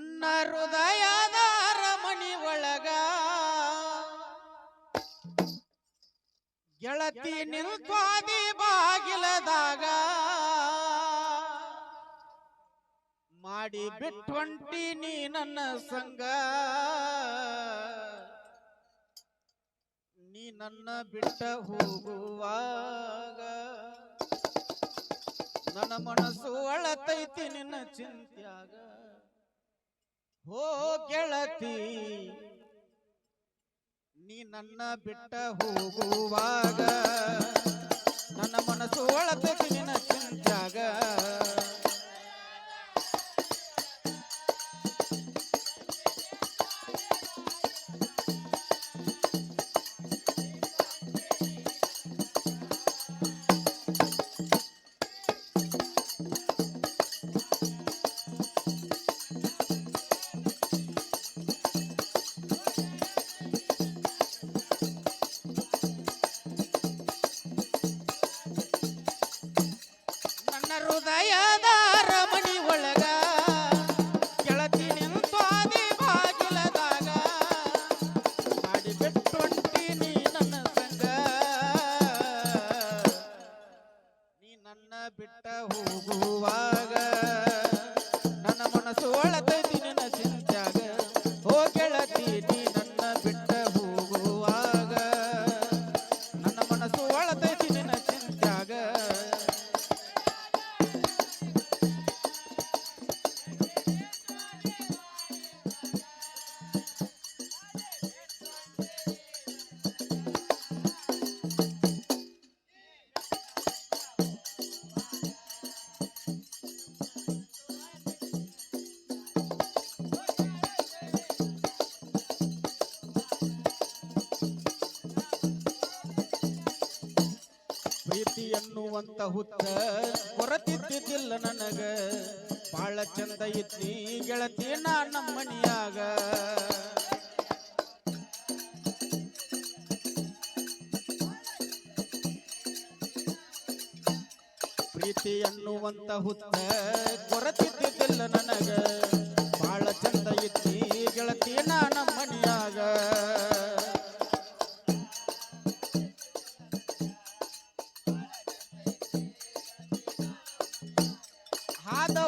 ನನ್ನ ಹೃದಯದ ರಮಣಿ ಒಳಗ ಗೆಳತಿ ನಿಲ್ತ್ವಾದಿ ಬಾಗಿಲದಾಗ ಮಾಡಿ ಬಿಟ್ವಂಟಿ ನೀ ನನ್ನ ಸಂಗ. ನೀ ನನ್ನ ಬಿಟ್ಟ ಹೋಗುವಾಗ ನನ್ನ ಮನಸ್ಸು ಅಳತೈತಿ ನಿನ್ನ ಚಿಂತ್ಯಾಗ. ಹೋ ಗೆಳತಿ ನೀ ನನ್ನ ಬಿಟ್ಟ ಹೋಗುವಾಗ ನನ್ನ ಮನಸ್ಸು ಒಳತೈತಿ ನನ್ನ ಪ್ರೀತಿ ಎನ್ನುವಂತ ಹುತ್ತ ಹೊರತಿದ್ದಿದ್ದಿಲ್ಲ ನನಗ. ಬಾಳ ಚಂದ ಇದ್ದಿ ಗೆಳತಿ ನಾ ನಮ್ಮನಿಯಾಗ. ಪ್ರೀತಿ ಎನ್ನುವಂತ ಹುತ್ತ ಕೊರತಿದ್ದಿದ್ದಿಲ್ಲ ನನಗ. ಬಾಳ ಚಂದ ಇದ್ದಿ ಗೆಳತಿ ನಾ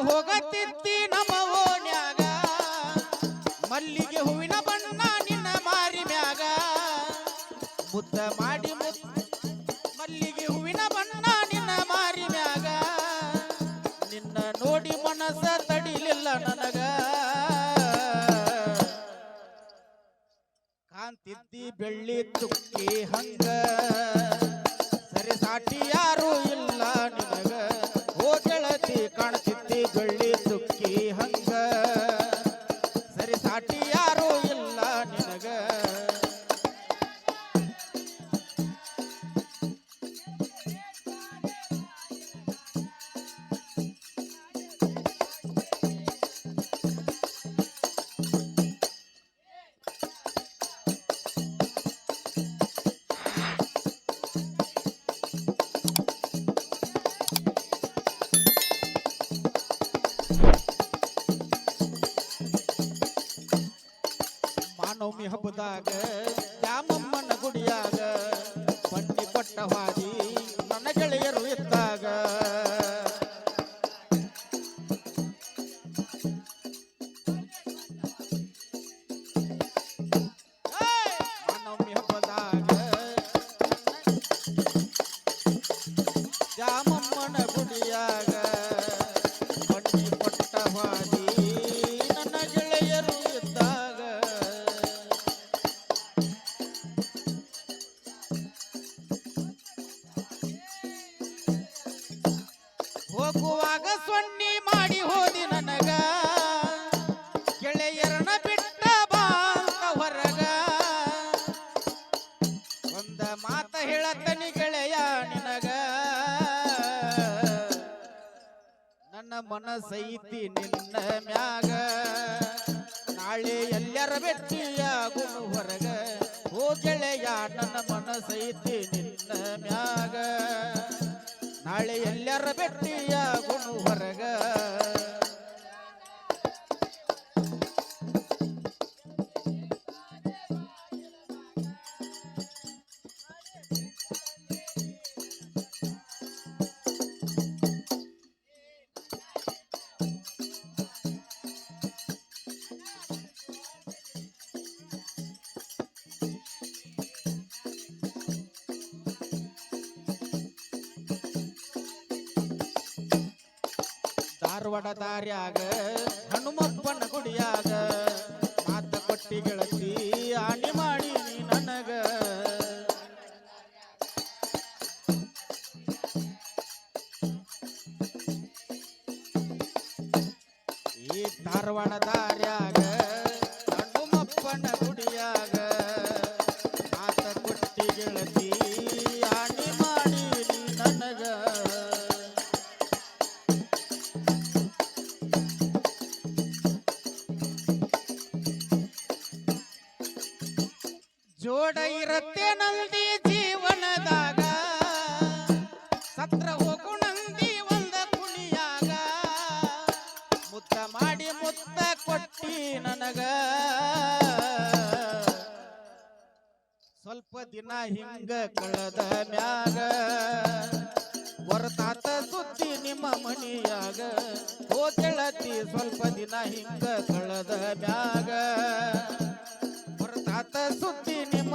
ಹೋಗತಿದ್ದಿ ನಮ್ಮ ಮಲ್ಲಿಗೆ ಹೂವಿನ ಬಣ್ಣ ನಿನ್ನ ಮಾರಿ ಮ್ಯಾಗ. ಮುದ್ದ ಮಾಡಿ ಮಲ್ಲಿಗೆ ಹೂವಿನ ಬಣ್ಣ ನಿನ್ನ ಮಾರಿ ಮ್ಯಾಗ. ನಿನ್ನ ನೋಡಿ ಮನಸ್ಸ ತಡಿಲಿಲ್ಲ ನನಗ. ಕಾಂತಿದ್ದಿ ಬೆಳ್ಳಿ ತುಕ್ಕಿ ಹಂಗ. ಸರಿ ಸಾಟಿ ಮಾನವಮಿ ಹಬ್ಬದಾಗ ದ್ಯಾಮಮ್ಮನ ಗುಡಿಯಾಗ ಬನ್ನಿ ಪಟ್ಟವಾಗಿ ನನ್ನ ಗೆಳೆಯರು ಇದ್ದಾಗ ಮಾತ ಹೇಳತನಿ ಗೆಳೆಯ ನಿನಗ ನನ್ನ ಮನಸೈತಿ ನಿನ್ನ ಮ್ಯಾಗ ನಾಳೆ ಎಲ್ಲರ ಭೇಟಿಯಾಗುನು ಹೊರಗ ಓ ಗೆಳೆಯ ನನ್ನ ಮನಸೈತಿ ನಿನ್ನ ಮ್ಯಾಗ ನಾಳೆ ಎಲ್ಲರ ಭೇಟಿಯಾಗುನು ಹೊರಗ ಧಾರವಾಡ ದಾರ್ಯಾಗ ಹನುಮಪ್ಪನ ಗುಡಿಯಾಗ ಮಾತ ಕೊಟ್ಟಿ ಗೆಳತಿ ಆಣಿ ಮಾಡಿ ನನಗ. ಈ ಧಾರವಾಡ ಜೋಡ ಇರತ್ತೆ ನಂದಿ ಜೀವನದಾಗ. ಸತ್ರ ಹೋಗು ನಂದಿ ಒಂದ ಕುಣಿಯಾಗ. ಮುತ್ತ ಮಾಡಿ ಮುತ್ತ ಕೊಟ್ಟಿ ನನಗ. ಸ್ವಲ್ಪ ದಿನ ಹಿಂಗ ಕಳದ ಮ್ಯಾಗ. ಹೊರತಾತ ಸುದ್ದಿ ನಿಮ್ಮ ಮನಿಯಾಗ. ಓ ಕೆಳತಿ ಸ್ವಲ್ಪ ದಿನ ಹಿಂಗ ಕಳೆದ ಮ್ಯಾಗ. ಹೊರತಾತ ಸುದ್ದಿ ನಿಮ್ಮ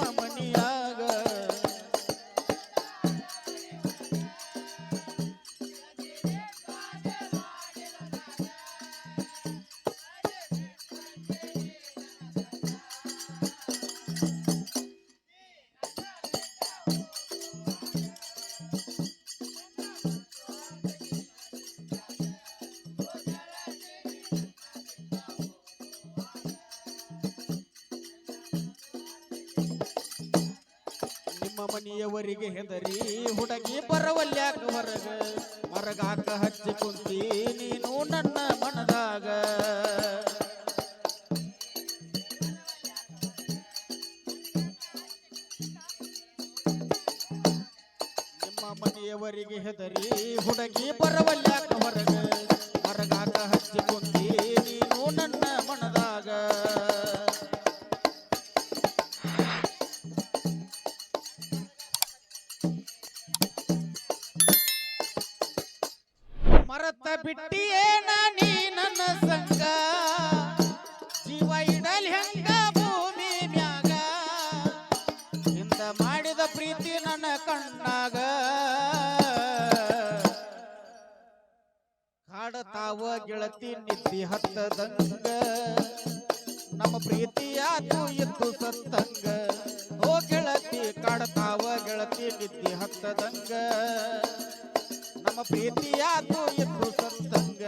ನಿಮ್ಮ ಮನೆಯವರಿಗೆ ಹೆದರಿ ಹುಡುಗಿ ಬರವಲ್ಯಾಕ ಹೊರಗ ಮರಗಾಕ ಹಚ್ಚಿ ಕುಂತಿ ನೀನು ನನ್ನ ಮನದಾಗ ನಿಮ್ಮ ಮನೆಯವರಿಗೆ ಹೆದರಿ ಹುಡುಗಿ ಬರವಲ್ಯಾಕ ಹೊರಗ ಮರಗಾಕ ಹಚ್ಚಿ ಕುಂತಿ ಮರತ ಬಿಟ್ಟಿಯೇನ ನೀ ನನ್ನ ಸಂಗ? ಜೀವ ಇಡಲ್ ಹೆಂಗ ಭೂಮಿ ಮ್ಯಾಗ? ಹಿಂದ ಮಾಡಿದ ಪ್ರೀತಿ ನನ್ನ ಕಣ್ಣಾಗ. ಕಾಡತಾವ ಗೆಳತಿ ನಿದ್ದಿ ಹತ್ತದಂಗ. ನಮ್ಮ ಪ್ರೀತಿಯಾತು ಇತ್ತು ಸತ್ತಂಗ. ಓ ಗೆಳತಿ ಕಾಡತಾವ ಗೆಳತಿ ನಿದ್ದಿ ಹತ್ತದಂಗ. ನಮ್ಮ ಪ್ರೀತಿಯಾತು ಎಂದು ಸತ್ತಂಗ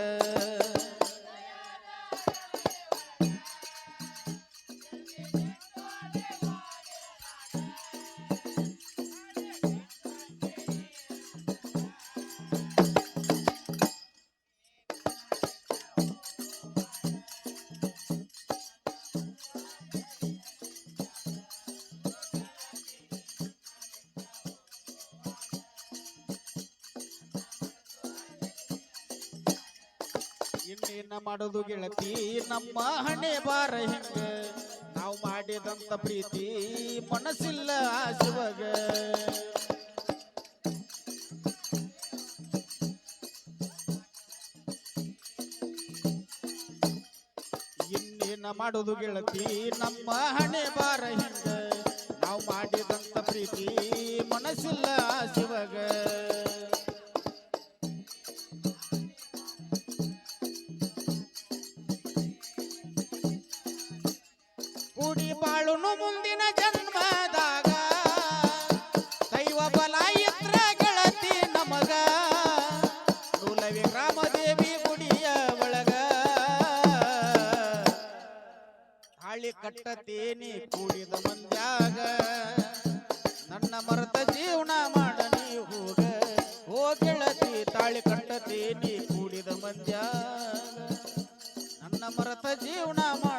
ಇನ್ನೇನ ಮಾಡೋದು ಗೆಳತಿ, ನಮ್ಮ ಹಣೆ ಬಾರ ಹಿಂಗ. ನಾವು ಮಾಡಿದಂತ ಪ್ರೀತಿ ಮನಸ್ಸಿಲ್ಲ ಆಸುವಾಗ ಇನ್ನೇನ ಮಾಡೋದು ಗೆಳತಿ, ನಮ್ಮ ಹಣೆ ಬಾರ ಹಿಂಗ. ನಾವು ಮಾಡಿದಂತ ಪ್ರೀತಿ ಮನಸ್ಸಿಲ್ಲ ಆಶಿವಾಗ ಕೂಡಿ ಬಾಳುನು ಮುಂದಿನ ಜನ್ಮದಾಗ. ದೈವ ಬಲ ಇತ್ರ ಗೆಳತಿ ನಮಗ. ನೂಲವಿ ರಾಮದೇವಿ ಗುಡಿಯ ಒಳಗ. ತಾಳಿ ಕಟ್ಟತೇನಿ ಕೂಡಿದ ಮಂದ್ಯಾಗ. ನನ್ನ ಮರತ ಜೀವನ ಮಾಡ ನೀ ಹೋಗ. ಓ ಗೆಳತಿ, ತಾಳಿ ಕಟ್ಟತೇನಿ ಕೂಡಿದ ಮಂದ್ಯಾಗ. ನನ್ನ ಮರತ ಜೀವನ ಮಾಡ